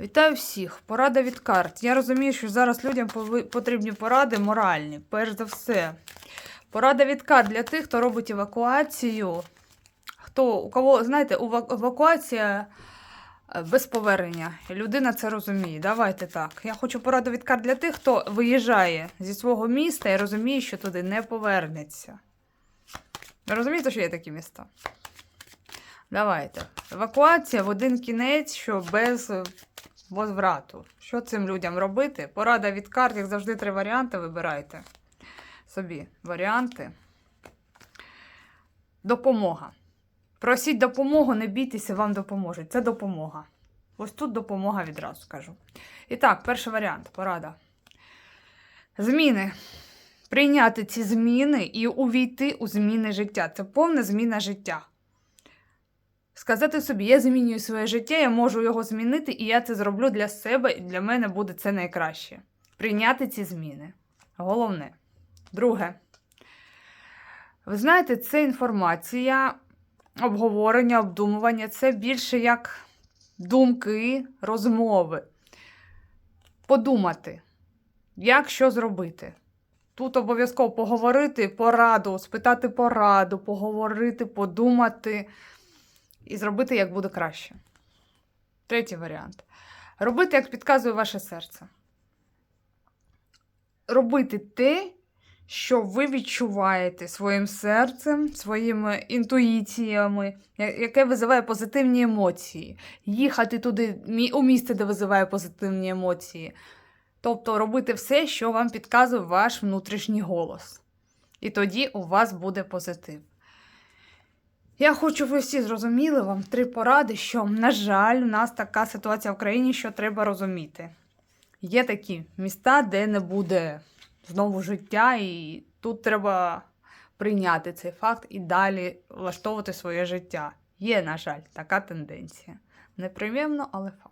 Вітаю всіх! Порада від карт. Я розумію, що зараз людям потрібні поради моральні, перш за все. Порада від карт для тих, хто робить евакуацію. Хто, у кого, знаєте, евакуація е, без повернення. Людина це розуміє. Давайте так. Я хочу пораду від карт для тих, хто виїжджає зі свого міста і розуміє, що туди не повернеться. Розумієте, що є такі міста? Давайте. Евакуація в один кінець, що без е, возврату. Що цим людям робити? Порада від карт, як завжди, три варіанти вибирайте. Собі варіанти. Допомога. Просіть допомогу, не бійтеся, вам допоможуть. Це допомога. Ось тут допомога відразу скажу. І так, перший варіант порада. Зміни. Прийняти ці зміни і увійти у зміни життя. Це повна зміна життя. Сказати собі, я змінюю своє життя, я можу його змінити, і я це зроблю для себе, і для мене буде це найкраще. Прийняти ці зміни. Головне. Друге. Ви знаєте, це інформація, обговорення, обдумування це більше як думки, розмови. Подумати, як що зробити. Тут обов'язково поговорити, пораду, спитати пораду, поговорити, подумати і зробити як буде краще. Третій варіант. Робити, як підказує ваше серце. Робити те, що ви відчуваєте своїм серцем, своїми інтуїціями, яке визиває позитивні емоції. Їхати туди, у місце, де визиває позитивні емоції. Тобто робити все, що вам підказує ваш внутрішній голос. І тоді у вас буде позитив. Я хочу, ви всі зрозуміли вам три поради, що, на жаль, у нас така ситуація в країні, що треба розуміти. Є такі міста, де не буде знову життя, і тут треба прийняти цей факт і далі влаштовувати своє життя. Є, на жаль, така тенденція. Неприємно, але факт.